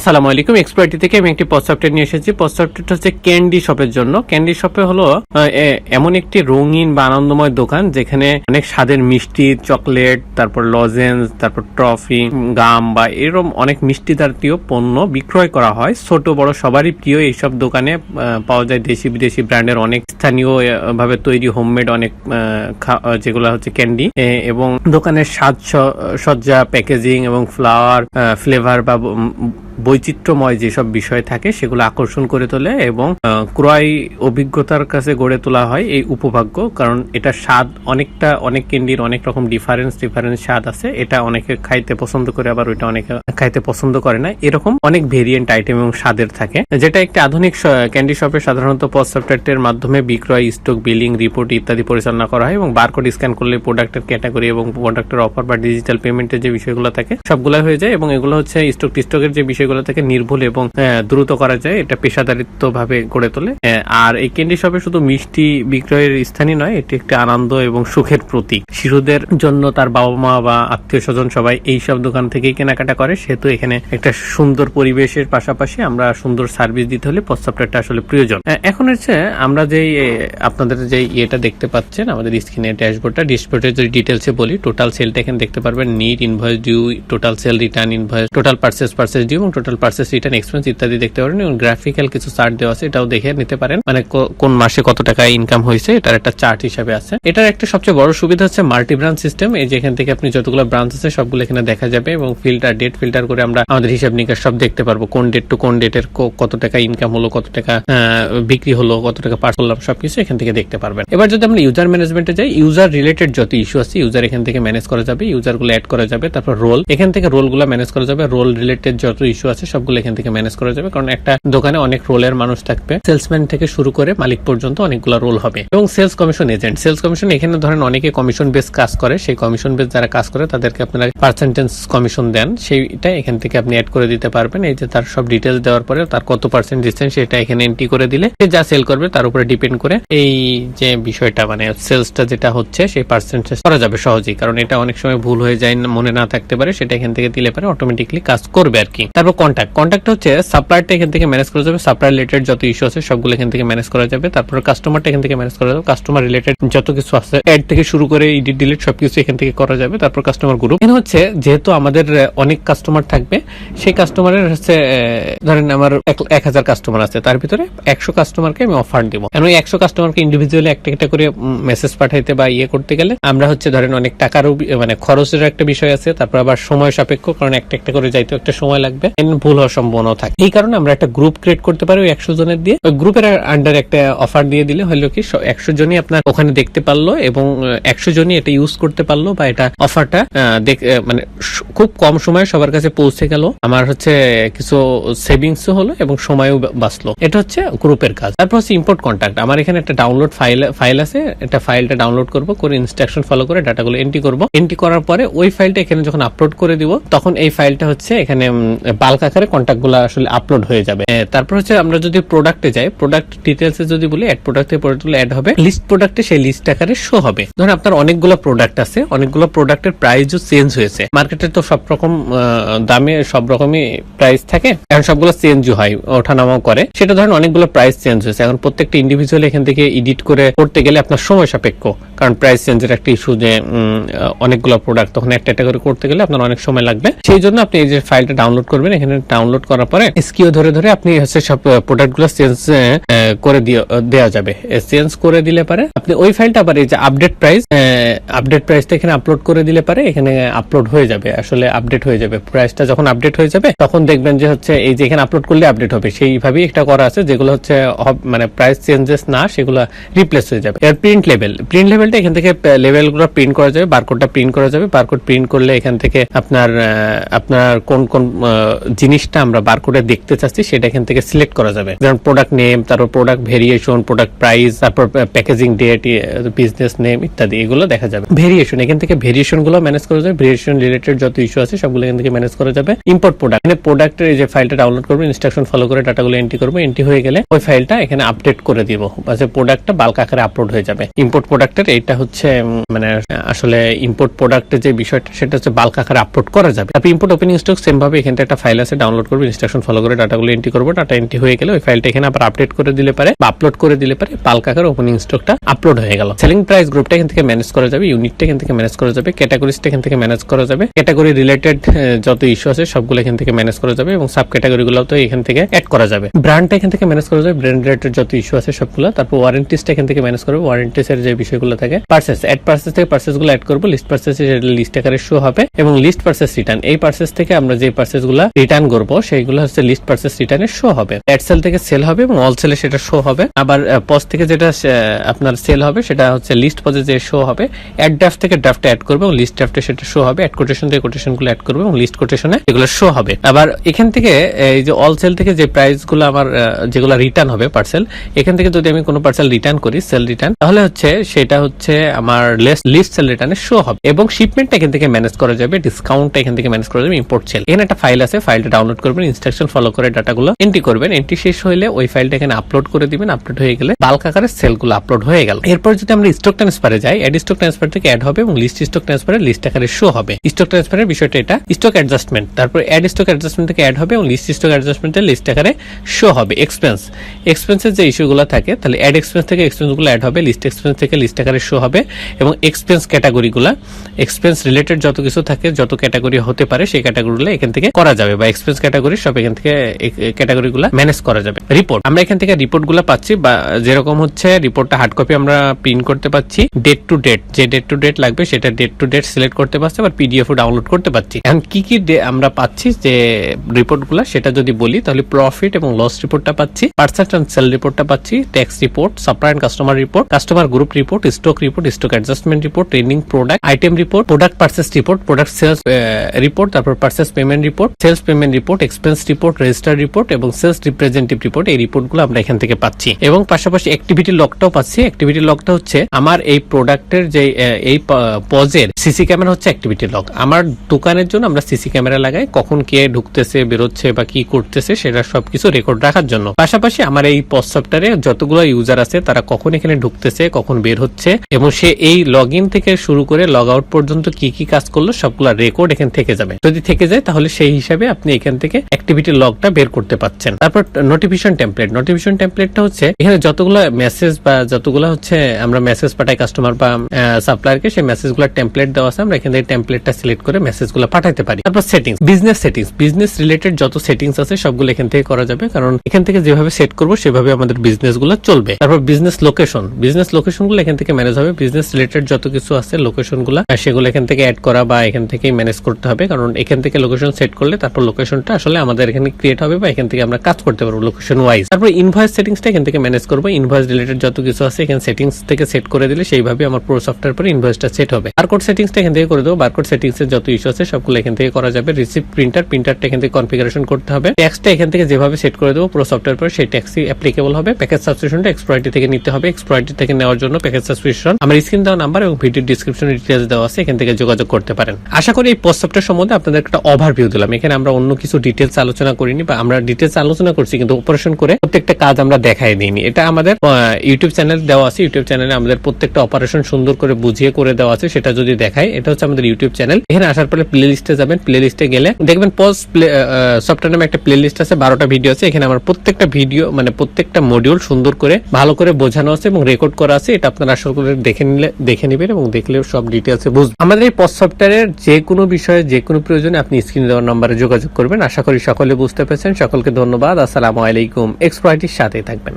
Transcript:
আসসালামু আলাইকুম এক্সপার্টি থেকে আমি একটি পস্ট সফটওয়্যার নিয়ে এসেছি। সফটওয়্যারটা হচ্ছে ক্যান্ডি শপের জন্য। ক্যান্ডি শপে হলো এমন একটি রঙিন বা আনন্দময় দোকান, যেখানে অনেক স্বাদের মিষ্টি চকলেট তারপর লজেন্স তারপর ট্রফি গাম বা এরকম অনেক মিষ্টি জাতীয় পণ্য বিক্রয় করা হয়। ছোট, বড়, সবারই প্রিয় এইসব দোকানে পাওয়া যায় দেশি বিদেশি ব্র্যান্ডের অনেক স্থানীয় ভাবে তৈরি হোমমেড অনেক যেগুলো হচ্ছে ক্যান্ডি এবং দোকানের সাজ সজ্জা প্যাকেজিং এবং ফ্লাওয়ার ফ্লেভার বা বৈচিত্র্যময় যেসব বিষয় থাকে, সেগুলো আকর্ষণ করে তোলে এবং ক্রয় অভিজ্ঞতার কাছে গড়ে তোলা হয় এই উপভাগ্য। কারণ এটা স্বাদ অনেকটা, অনেক ক্যান্ডির অনেক রকম ডিফারেন্স ডিফারেন্স স্বাদ আছে। এটা অনেকে খাইতে পছন্দ করে, আবার ওইটা অনেকে খাইতে পছন্দ করে না। এরকম অনেক ভেরিয়েন্ট আইটেম এবং স্বাদের থাকে। যেটা একটি আধুনিক ক্যান্ডি শপে সাধারণত পজ সফটওয়্যারের মাধ্যমে বিক্রয় স্টক বিলিং রিপোর্ট ইত্যাদি পরিচালনা করা হয় এবং বারকোড স্ক্যান করলে প্রোডাক্টের ক্যাটাগরি এবং প্রোডাক্টের অফার বা ডিজিটাল পেমেন্টের যে বিষয়গুলো থাকে সবগুলো হয়ে যায় এবং এগুলো হচ্ছে স্টক টিস্টকের যে বিষয়গুলো থেকে নির্ভুল এবং দ্রুত করা যায়, এটা পেশাদারিত্ব ভাবে গড়ে তোলে। আর এই ক্যান্ডি শপে শুধু মিষ্টি বিক্রয়ের স্থানই নয়, এটি একটি আনন্দ এবং সুখের প্রতীক। শিশুদের জন্য তার বাবা মা বা আত্মীয় স্বজন সবাই এই সব দোকান থেকেই কেনাকাটা করে, সেহেতু এখানে একটা সুন্দর পরিবেশের পাশাপাশি আমরা সুন্দর সার্ভিস দিতে হলে প্রস্তাবটা আসলে প্রয়োজন। এখন হচ্ছে আমরা যেই আপনাদের যে ইয়েটা দেখতে পাচ্ছেন, আমাদের স্ক্রিনে ড্যাশবোর্ডটা, ড্যাশবোর্ডের যদি ডিটেলসে বলি, টোটাল সেলটা এখানে দেখতে পারবেন net invoice, due, total sale, return, invoice, total purchase purchase due এবং টোটাল পার্সেস রিটার্ন এক্সপেন্স ইত্যাদি দেখতে পারেন এবং গ্রাফিক্যাল কিছু চার্ট দেওয়া আছে, এটাও দেখে নিতে পারেন। মানে কোন মাসে কত টাকা ইনকাম হয়েছে, এটার একটা চার্ট হিসাবে আছে। এটার একটা সবচেয়ে বড় সুবিধা হচ্ছে মাল্টি ব্রাঞ্চ সিস্টেম এই যে এখান থেকে আপনি যতগুলো ব্রাঞ্চ আছে, সবগুলো এখানে দেখা যাবে এবং ফিল্টার ডেট ফিল্টার করে আমরা আমাদের হিসাব নিকাশ সব দেখতে পারব। কোন ডেট টু কোন ডেটের কত টাকা ইনকাম হলো, কত টাকা বিক্রি হলো, কত টাকা পাস করলাম সবকিছু এখান থেকে দেখতে পারবেন। এবার যদি আমরা ইউজার ম্যানেজমেন্টে যাই ইউজার রিলেটেড যত ইস্যু আছে ইউজার এখান থেকে ম্যানেজ করা যাবে ইউজারগুলো অ্যাড করা যাবে, তারপর রোল এখান থেকে রোলগুলো ম্যানেজ করা যাবে রোল রিলেটেড যত ইস্যু আছে সবগুলো এখান থেকে ম্যানেজ করা যাবে। কারণ একটা দোকানে অনেক রোলের মানুষ থাকবে। সেলসম্যান থেকে শুরু করে মালিক পর্যন্ত অনেকগুলো রোল হবে। এবং sales commission agent sales commission এখানে ধরেন অনেকে কমিশন বেস কাজ করে। সেই কমিশন বেস যারা কাজ করে, তাদেরকে আপনারা পার্সেন্টেজ কমিশন দেন। সেইটা এখান থেকে আপনি অ্যাড করে দিতে পারবেন। এই যে তার সব ডিটেলস দেওয়ার পরে তার কত পার্সেন্ট দিচ্ছেন, সেটা এখানে এন্ট্রি করে দিলে সে যা সেল করবে, তার উপরে ডিপেন্ড করে এই যে বিষয়টা মানে সেলসটা যেটা হচ্ছে, সেই পার্সেন্টেজ করা যাবে সহজেই। কারণ এটা অনেক সময় ভুল হয়ে যায়, মনে না থাকতে পারে। সেটা এখান থেকে দিলে পারে অটোমেটিকলি কাজ করবে আর কি। তারপর কন্ট্যাক্ট কন্ট্যাক্ট হচ্ছে সাপ্লায়ারটা এখান থেকে ম্যানেজ করা যাবে সাপ্লায়ার রিলেটেড যত ইস্যু আছে সবগুলো এখান থেকে ম্যানেজ করা যাবে। তারপর কাস্টমারটা এখান থেকে ম্যানেজ করা যাবে কাস্টমার রিলেটেড যত কিছু আছে অ্যাড থেকে শুরু করে ইডিট ডিলিট সবকিছু এখান থেকে করা যাবে। তারপর কাস্টমার গ্রুপ এখানে হচ্ছে যেহেতু আমাদের অনেক কাস্টমার থাকবে, সেই কাস্টমারের হচ্ছে ধরেন আমার এক- হাজার কাস্টমার আছে, তার ভিতরে একশো কাস্টমারকে আমি অফার দিব। এখন ওই একশো কাস্টমারকে ইন্ডিভিজুয়ালি একটা একটা করে মেসেজ পাঠাইতে বা ইয়ে করতে গেলে আমরা হচ্ছে ধরেন অনেক টাকারও মানে খরচের একটা বিষয় আছে, তারপর আবার সময় সাপেক্ষ, কারণ একটা একটা করে যাইতে একটা সময় লাগবে। ভুল হওয়ার সম্ভাবনা থাকে। এই কারণে আমরা একটা গ্রুপ ক্রিয়েট করতে পারি ওই একশো জনের দিয়ে। গ্রুপের আন্ডার একটা অফার দিয়ে দিলে হলো কি একশো জনই আপনার ওখানে দেখতে পারল এবং একশো জনই এটা ইউজ করতে পারল বা এটা অফারটা মানে খুব কম সময়ে সবার কাছে পৌঁছে গেল। আমার হচ্ছে কিছু সেভিংস হলো এবং সময়ও বাঁচলো। এটা হচ্ছে গ্রুপের কাজ। তারপর হচ্ছে ইম্পোর্ট কন্ট্যাক্ট আমার এখানে একটা ডাউনলোড ফাইল ফাইল আছে। এটা ফাইলটা ডাউনলোড করব, করে ইনস্ট্রাকশন ফলো করে ডাটাগুলো এন্ট্রি করব। এন্ট্রি করার পরে ওই ফাইলটা এখানে যখন আপলোড করে দিব, তখন এই ফাইলটা হচ্ছে এখানে বাল্ক আকারে কন্ট্যাক্টগুলো আসলে আপলোড হয়ে যাবে। তারপর হচ্ছে আমরা যদি প্রোডাক্টে যাই প্রোডাক্ট ডিটেলস যদি বলি অ্যাড প্রোডাক্টে প্রোডাক্ট অ্যাড হবে। লিস্ট প্রোডাক্টে সেই লিস্ট আকারে শো হবে। ধরুন আপনার অনেকগুলো প্রোডাক্ট আছে, অনেকগুলো প্রোডাক্টের প্রাইসও চেঞ্জ হয়েছে। মার্কেটে তো সব রকম দামে সব রকমই প্রাইস থাকে এখন সবগুলো চেঞ্জ হয়, ওঠানামাও করে। সেটা ধরেন অনেকগুলো প্রাইস চেঞ্জ হয়েছে। এখন প্রত্যেকটা ইন্ডিভিজুয়াল এখান থেকে এডিট করে করতে গেলে আপনার সময় সাপেক্ষ। কারণ প্রাইস চেঞ্জের একটা ইস্যু যে অনেকগুলো প্রোডাক্ট তখন একটা একটা করে করতে গেলে আপনার অনেক সময় লাগবে। সেই জন্য আপনি এই যে ফাইলটা ডাউনলোড করবেন, এখানে ডাউনলোড করার পরে স্কিও ধরে ধরে আপনি হচ্ছে সব প্রোডাক্টগুলো চেঞ্জ করে দেওয়া যাবে। চেঞ্জ করে দিলে পারে আপনি ওই ফাইলটা আবার এই যে আপডেট প্রাইস আপডেট প্রাইসটা এখানে আপলোড করে দিলে পারে এখানে আপলোড হয়ে যাবে, আসলে আপডেট হয়ে যাবে। প্রাইসটা যখন আপডেট হয়ে যাবে, তখন দেখবেন যে হচ্ছে এই যে এখানে আপলোড করলে আপডেট হবে। সেইভাবেই একটা করা আছে, যেগুলো হচ্ছে মানে প্রাইস চেঞ্জেস না, সেগুলো রিপ্লেস হয়ে যাবে। এর প্রিন্ট লেভেল প্রিন্ট লেভেলটা এখান থেকে লেভেলগুলো প্রিন্ট করা যাবে বারকোডটা প্রিন্ট করা যাবে। বারকোড প্রিন্ট করলে এখান থেকে আপনার আপনার কোন কোন জিনিসটা আমরা বারকোডে দেখতে চাচ্ছি, সেটা এখান থেকে সিলেক্ট করা যাবে। যেমন প্রোডাক্ট নেম তারপর প্রোডাক্ট ভেরিয়েশন প্রোডাক্ট প্রাইস তারপর প্যাকেজিং ডেট বিজনেস নেম ইত্যাদি, এগুলো দেখা যাবে। ভেরিয়েশন এখান থেকে ভেরিয়েশনগুলো ম্যানেজ করা যাবে। ভেরিয়েশন রিলেটেড যত ইস্যু আছে, সবগুলো এখান থেকে ম্যানেজ করা যাবে। ইম্পোর্ট প্রোডাক্ট এখানে প্রোডাক্টের এই যে ফাইলটা ডাউনলোড করব ইনস্ট্রাকশন ফলো করে ডাটাগুলো এন্ট্রি করব এন্ট্রি হয়ে গেলে ওই ফাইলটা এখানে আপডেট করে দিব। আচ্ছা প্রোডাক্টটা বাল্ক আকারে আপলোড হয়ে যাবে। ইম্পোর্ট প্রোডাক্টের এই এইটা হচ্ছে মানে আসলে ইম্পোর্ট প্রোডাক্টের যে বিষয়টা, সেটা হচ্ছে বাল্ক আকারে আপলোড করা যাবে। আপনি ইম্পোর্ট ওপেনিং স্টক সেম ভাবে এখানে একটা ফাইল আছে ডাউনলোড করবেন ইনস্ট্রাকশন ফলো করে ডাটাগুলো এন্ট্রি করব ডাটা এন্ট্রি হয়ে গেলে ওই ফাইলটা এখানে আবার আপডেট করে দিলে পারে বা আপলোড করে দিলে পারে বাল্ক আকারে ওপেনিং স্টকটা আপলোড হয়ে গেল। সেলিং প্রাইস গ্রুপটা এখান থেকে ম্যানেজ করা যাবে ইউনিটটা এখান থেকে ম্যানেজ করা যাবে ক্যাটাগরিজটা এখান থেকে ম্যানেজ করা যাবে ক্যাটাগরি রিলেটেড যত ইস্যু আছে সবগুলো এখান থেকে ম্যানেজ করা যাবে এবং সাব ক্যাটাগরি গুলো তো এখান থেকে অ্যাড করা যাবে। ব্র্যান্ডটা এখান থেকে ম্যানেজ করা যাবে ব্র্যান্ড রিলেটেড যত ইস্যু আছে সবগুলো, তারপর ওয়ারেন্টিসটা এখান থেকে ম্যানেজ করবে ওয়ারেন্টিস এর যে বিষয়গুলো থাকে পার্সেস অ্যাড পার্সেস থেকে পার্সেসগুলো অ্যাড করব লিস্ট পার্সেস লিস্ট আকারে শো হবে, এবং লিস্ট পার্সেস রিটার্ন এই পার্সেস থেকে আমরা যে পার্সেসগুলো রিটার্ন করব, সেইগুলো হচ্ছে লিস্ট পার্সেস রিটার্নে শো হবে। অ্যাড সেল থেকে সেল হবে, এবং অল সেলে সেটা শো হবে। আবার পজ থেকে যেটা আপনার সেল হবে, সেটা হচ্ছে লিস্ট পজে যে শো হবে অ্যাড ড্রাফট থেকে ড্রাফটে অ্যাড করবে, এবং লিস্ট ড্রাফটে সেটা শো হবে। অ্যাড কোটেশন থেকে কোটেশনগুলো অ্যাড করবে, এবং লিস্ট কোটেশনে এগুলো শো হবে। আবার এখান থেকে এই যে অল সেল থেকে যে প্রাইসগুলো আমার যেগুলো রিটার্ন হবে পার্সেল এখান থেকে যদি আমি কোনো পার্সেল রিটার্ন করি সেল রিটার্ন তাহলে হচ্ছে সেটা হচ্ছে আমার লিস্ট সেল রিটার্নে শো হবে। এবং শিপমেন্টটা এখান থেকে ম্যানেজ করা যাবে ডিসকাউন্টটা এখান থেকে ম্যানেজ করা যাবে ইম্পোর্ট সেল এখানে একটা ফাইল আছে ফাইলটা ডাউনলোড করবেন ইনস্ট্রাকশন ফলো করে ডাটাগুলো এন্ট্রি করবেন। এন্ট্রি শেষ হলে ওই ফাইলটা এখানে আপলোড করে দিবেন আপলোড হয়ে গেলে বাল্ক আকারে সেলগুলো আপলোড হয়ে গেল। এরপর যদি আমরা স্টক ট্রান্সফারে যাই অ্যাড স্টক ট্রান্সফার থেকে অ্যাড হবে এবং লিস্ট স্টক ট্রান্সফারে লিস্ট আকারে শো হবে। স্টক ট্রান্সফারের বিষয়টা এটা স্টক অ্যাডজাস্টমেন্ট তারপর অ্যাড স্টক অ্যাডজাস্টমেন্ট থেকে অ্যাড হবে এবং লিস্ট স্টক অ্যাডজাস্টমেন্টের লিস্ট আকারে শো হবে। এক্সপেন্স এক্সপেন্সের যে ইস্যুগুলো থাকে, তাহলে অ্যাড এক্সপেন্স থেকে এক্সপেন্সগুলো অ্যাড হবে লিস্ট এক্সপেন্স থেকে লিস্ট আকারে শো হবে এবং এক্সপেন্স ক্যাটাগরিগুলো এক্সপেন্স রিলেটেড যত কিছু থাকে, যত ক্যাটাগরি হতে পারে সেই ক্যাটাগরিগুলো এখান থেকে করা যাবে বা এক্সপেন্স ক্যাটাগরি সব এখান থেকে ক্যাটাগরিগুলো ম্যানেজ করা যাবে। রিপোর্ট আমরা এখান থেকে রিপোর্টগুলো পাচ্ছি বা যেরকম হচ্ছে রিপোর্টটা হার্ড কপি আমরা প্রিন্ট করতে পাচ্ছি। ডেট টু ডেট যে ডেট টু ডেট লাগবে সেটা ডেট টু ডেট সিলেক্ট করতে পারছি, আবার পিডিএফ ডাউনলোড করতে পারছি। এখন কি কি আমরা পাচ্ছি যে রিপোর্টগুলো সেটা যদি বলি তাহলে প্রফিট এবং লস রিপোর্টটা পাচ্ছি পার্সেন্ট অ্যান্ড সেল রিপোর্টটা পাচ্ছি tax report supply and customer report customer group report stock report stock adjustment report training product item report product purchase report product sales report তারপর purchase payment report sales payment report expense report register report এবং sales representative report এই রিপোর্টগুলো আমরা এখান থেকে পাচ্ছি। এবং পাশাপাশি অ্যাক্টিভিটি লকটাও পাচ্ছি। অ্যাক্টিভিটি লকটা হচ্ছে আমার এই প্রোডাক্টের যে এই পজের সিসি ক্যামেরা হচ্ছে অ্যাক্টিভিটি লক আমার দোকানের জন্য আমরা সিসি ক্যামেরা লাগাই, কখন কে ঢুকতেছে, বেরোচ্ছে বা কি করতেছে সেটা সবকিছু রেকর্ড রাখার জন্য। পাশাপাশি আমার এই পজ সফটওয়্যারে যতগুলো ইউজার আছে তারা কখন এখানে ঢুকতেছে, কখন বের হচ্ছে এবং সে এই লগ থেকে শুরু করে লগ আউট পর্যন্ত কি কি কাজ করল, সবগুলা রেকর্ড এখানে থেকে যাবে। যদি থেকে যায়, তাহলে সেই হিসাবে আপনি এখান থেকে অ্যাক্টিভিটি লগটা বের করতে পারছেন তারপর নোটিফিকেশন টেমপ্লেট নোটিফিকেশন টেমপ্লেটটা হচ্ছে, এখানে যতগুলো মেসেজ বা যতগুলো হচ্ছে আমরা মেসেজ পাঠাই কাস্টমার বা সাপ্লায়ারকে সেই মেসেজগুলো টেমপ্লেট দেওয়া আছে। আমরা এখান থেকে টেমপ্লেটটা সিলেক্ট করে মেসেজ মেসেজগুলো পাঠাতে পারি। তারপর settings business settings business related যত সেটিংস আছে, সবগুলো এখান থেকে করা যাবে। কারণ এখান থেকে যেভাবে সেট করব, সেভাবে আমাদের বিজনেসগুলো চলবে। তারপর বিজনেস লোকেশন বিজনেস লোকেশনগুলো এখান থেকে ম্যানেজ হবে। বিজনেস রিলেটেড যত কিছু আছে লোকেশনগুলো সেগুলো এখান থেকে অ্যাড করা বা এখান থেকে ম্যানেজ করতে হবে। কারণ এখান থেকে লোকেশন সেট করলে তারপর লোকেশনটা আসলে আমাদের এখানে ক্রিয়েট হবে বা এখান থেকে আমরা কাজ করতে পারব লোকেশন ওয়াইজ তারপর ইনভয়েস সেটিংসটা এখান থেকে ম্যানেজ করব। ইনভয়েস রিলেটেড যত কিছু আছে, এখানে সেটিংস থেকে সেট করে দিলে সেইভাবে আমার প্রো সফটওয়্যার পরে ইনভয়েসটা সেট হবে। বারকোড সেটিংসটা এখান থেকে করে দেবো। বারকোড সেটিংস এর যত ইস্যু আছে, সবগুলো এখান থেকে করা যাবে। রিসিভ প্রিন্টার প্রিন্টারটা এখান থেকে কনফিগারেশন করতে হবে। ট্যাক্সটা এখান থেকে যেভাবে সেট করে দেবো, প্রো সফটওয়্যার পরে সেই ট্যাক্সই অ্যাপ্লিকেবল হবে। প্যাকেজ সাবস্ক্রিপশনটা এক্সপ্রয়টি থেকে নিতে হবে। এক্সপ্রয়টি থেকে নেওয়ার জন্য প্যাকেজ সাবস্ক্রিপশন আমার স্ক্রিন দেওয়া নাম্বার এবং ভিডিও ডিসক্রিপশনে ডিটেলস দেওয়া আছে, এখান থেকে যোগাযোগ করতে পারেন। আশা করি এই সফটওয়্যার সম্বন্ধে আপনাদের একটা ওভারভিউ দিলাম। এখানে আমরা অন্য কিছু ডিটেলস আলোচনা করিনি, বা আমরা ডিটেলস আলোচনা করছি, কিন্তু অপারেশন করে প্রত্যেকটা কাজ আমরা দেখাই দিইনি। এটা আমাদের ইউটিউব চ্যানেল দেওয়া আছে। ইউটিউব চ্যানেলে আমাদের প্রত্যেকটা অপারেশন সুন্দর করে বুঝিয়ে করে দেওয়া আছে, সেটা যদি দেখাই, এটা হচ্ছে আমাদের ইউটিউব চ্যানেল এখানে আসার পরে প্লে লিস্টে যাবেন। প্লে লিস্টে গেলে দেখবেন পোস্ট সফটওয়্যার নামে একটা প্লে লিস্ট আছে, বারোটা ভিডিও আছে। এখানে আমার প্রত্যেকটা ভিডিও মানে প্রত্যেকটা মডিউল সুন্দর করে, ভালো করে বোঝানো আছে এবং রেকর্ড করা আছে। এটা আপনারা আসল করে দেখে নিলে, দেখে নেবেন এবং দেখলে সব ডিটেলসে বুঝবেন। আমাদের এই পস সফটওয়্যারের যে কোনো বিষয়ে, যে কোনো প্রয়োজনে আপনি স্ক্রিনে দেওয়ার নম্বরে যোগাযোগ করবেন। আশা করি সকলে বুঝতে পেরেছেন। সকলকে ধন্যবাদ। আসসালামু আলাইকুম। এক্সপ্রাইটির সাথেই থাকবেন।